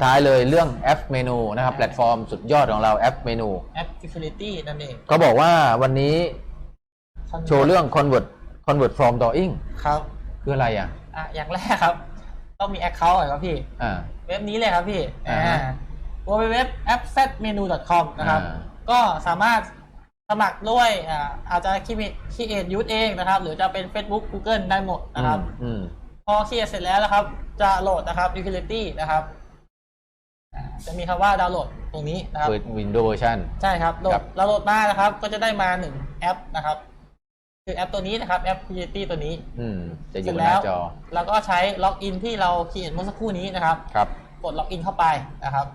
ดท้ายเลยเรื่องแอปเมนูนะครับ แพลตฟอร์มสุดยอดของเราแอปเมนูแอป Utility นั่นเองเขาบอกว่าวันนี้โชว์เรื่อง convert convert from drawing ครับคืออะไรอะอะ อย่างแรกครับ ต้องมี Account ก่อนครับพี่ อ่า เว็บนี้เลยครับพี่อ่าฮะ www.appsetmenu.com นะครับอ่าก็สามารถสมัครด้วยอ่าอาจจะคิดคิดเอทยูทเองนะครับ หรือจะเป็น Facebook Google ได้หมดนะครับอืมพอคิดเสร็จแล้วนะครับ จะโหลดนะครับ utility นะครับอ่า จะมีคำว่าดาวน์โหลดตรงนี้นะครับคือ Windows version ใช่ครับโหลครัดบ เราโหลดมานะครับ ก็จะได้มาหนึ่งแอปนะครับ คือแอปตัวนี้นะครับ แอป utility ตัวนี้ อืม จะอเสร็ยู่จบนหแล้น้าวจอเราก็ใช้ล็อกอินที่เราเขียนเมื่อสักครู่นี้นะครับ ครับ กดล็อกอินเข้าไปนะครับ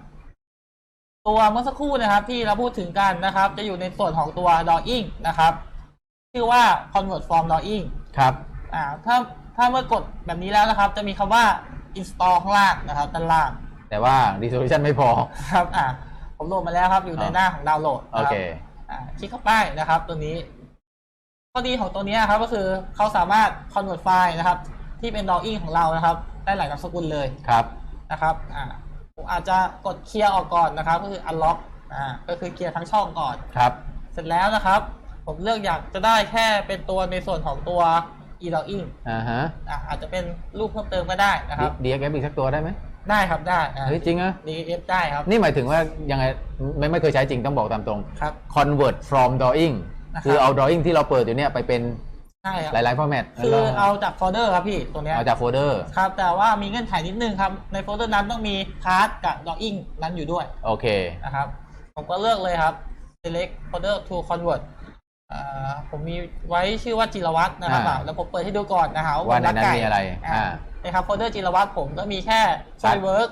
ตัวเมื่อสักครู่นะครับ ที่เราพูดถึงกันนะครับ จะอยู่ในส่วนของตัว drawing นะครับ ชื่อว่า convert from drawing ครับ อ่าถ้าถ้าเมื่อกดแบบนี้แล้วนะครับ จะมีคำว่า install ข้างล่างนะครับด้านล่าง แต่ว่า resolution ไม่พอ ครับอ่าผมโหลดมาแล้วครับอยู่ในอ๋อหน้าของดาวน์โหลดโอนะครัเคบอ่าคลิกเข้าไปนะครับ ตัวนี้ ข้อดีของตัวเนี้ยครับก็คือเขาสามารถ convert ไฟล์นะครับ ที่เป็น drawing ของเรานะครับ ได้หลายนามสกุลเลย ครับ นะครับอ่าผมอาจจะกดเคลียร์ออกก่อนนะครับ ก็คือ unlock อ่าก็คือเคลียร์ทั้งช่องก่อน ครับ เสร็จแล้วนะครับ ผมเลือกอยากจะได้แค่เป็นตัวในส่วนของตัว e-login อ่าฮะ อ่าอาจจะเป็นรูปเพิ่มเติมก็ได้นะครับ DXF อีกสักตัวได้ไหม ได้ครับได้อ่าเฮ้ยจริงอะ DF ได้ครับนี่หมายถึงว่ายังไงไม่ไม่เคยใช้จริงต้องบอกตามตรง ครับ convert from drawing นะครับ คือเอา drawing ที่เราเปิดอยู่เนี่ยไปเป็นใช่ครับหลายๆ format คือแล้วเอาจากโฟลเดอร์ครับพี่ตัวเนี้ยเอาจากโฟลเดอร์ครับ แต่ว่ามีเงื่อนไขนิดนึงครับ ในโฟลเดอร์นั้นต้องมีพาร์ทกับ logging นั้นอยู่ด้วยโอเค นะครับ ผมก็เลือกเลยครับ select folder to convert อ่าผมมีไว้ชื่อว่าจิรวัตรนะครับอ่าอ่าแล้วผมเปิดให้ดูก่อนนะครับว่าในนั้นรักก่มีอะไร อ่าอ่า นะครับโฟลเดอร์จิรวัตรผมก็มีแค่ครับ SolidWorks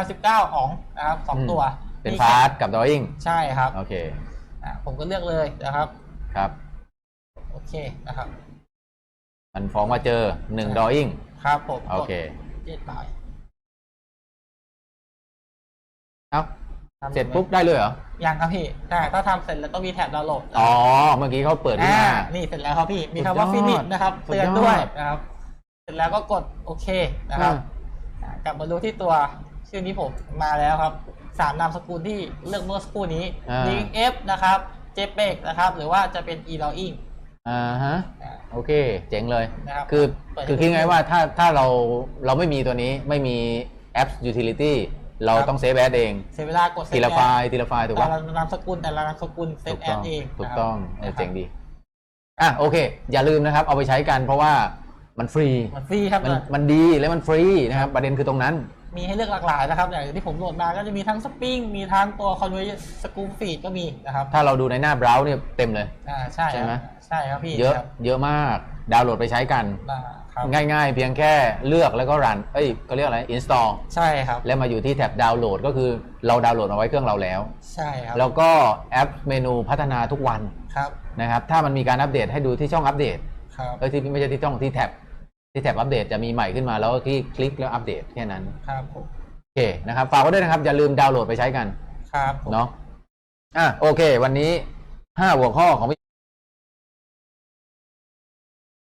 2019ของนะครับสองอืมตัว เป็นมีพาแค่ร์ทกับ drawing ใช่ครับโอเคอ่าผมก็เลือกเลยนะครับ ครับ โอเคนะครับ มันฟ้องว่าเจอหนึ่ง drawing ครับผมโอเคเจ็ดบาทเอ้าเสร็จปุ๊บได้เลยเหรอ ยังครับพี่ แต่ถ้าทำเสร็จแล้วต้องมีแท็บดาวน์โหลดอ๋อ เมื่อกี้เขาเปิดขึ้นอ่ามา นี่เสร็จแล้วครับพี่ มีคำว่าสุดยอด finish นะครับ สุดเตือนยอดด้วยนะครับ เสร็จแล้วก็กดโอเคนะครับอ่าอ่ากลับมาดูที่ตัวชื่อนี้ผมมาแล้วครับสามนามสกุลที่เลือกเมื่อสักครู่นี้ อ่า link f นะครับ jpeg นะครับ หรือว่าจะเป็น e logging อ่าฮะ อ่าโอเค เจ๋งเลย นะครับ คือ เปิดให้คือคิดไงว่าถ้าถ้าเราเราไม่มีตัวนี้ไม่มีแอป utility เราครับ ต้องเซฟแอดเอง เสียเวลากดทีละ save ไฟ ad ล์ทีละไฟล์ถูกแต่ปะละนามสกุลแต่ละนามสกุลเซถูฟกแอต้ดองเองถูกนะครับต้องเออนะครับเจ๋งดี อะโอเค อย่าลืมนะครับ เอาไปใช้กันเพราะว่า มันฟรี มันฟรีครับ มันมันดีและมันฟรีนะครับ ประเด็นคือตรงนั้น มีให้เลือกหลากหลายนะครับ อย่างที่ผมโหลดมาก็จะมีทั้งสปริงมีทั้งตัวคอนเวอร์สกูฟีดก็มีนะครับ ถ้าเราดูในหน้าเบราว์เนี่ยเต็มเลย อ่าใช่ใช่ไหมครับใช่ครับพี่ เยอะครับเยอะมาก ดาวน์โหลดไปใช้กันอ่าครับง่ายๆ เพียงแค่เลือกแล้วก็รัน เอ้ยก็เรียกอะไร install ใช่ครับ แล้วมาอยู่ที่แท็บดาวน์โหลดก็คือเราดาวน์โหลดเอาไว้เครื่องเราแล้ว ใช่ครับ แล้วก็แอปเมนูพัฒนาทุกวัน ครับ นะครับ ถ้ามันมีการอัปเดตให้ดูที่ช่องอัปเดต ครับเอ้ยที่ไม่ใช่ที่ช่องที่แท็บที่แท็บอัปเดตจะมีใหม่ขึ้นมาแล้วก็ที่คลิกแล้วอัปเดตแค่นั้นครับผมโอเคนะครับฝากไว้ด้วยนะครับ อย่าลืมดาวน์โหลดไปใช้กัน ครับผมเนาะอะโอเค วันนี้5หัวข้อของ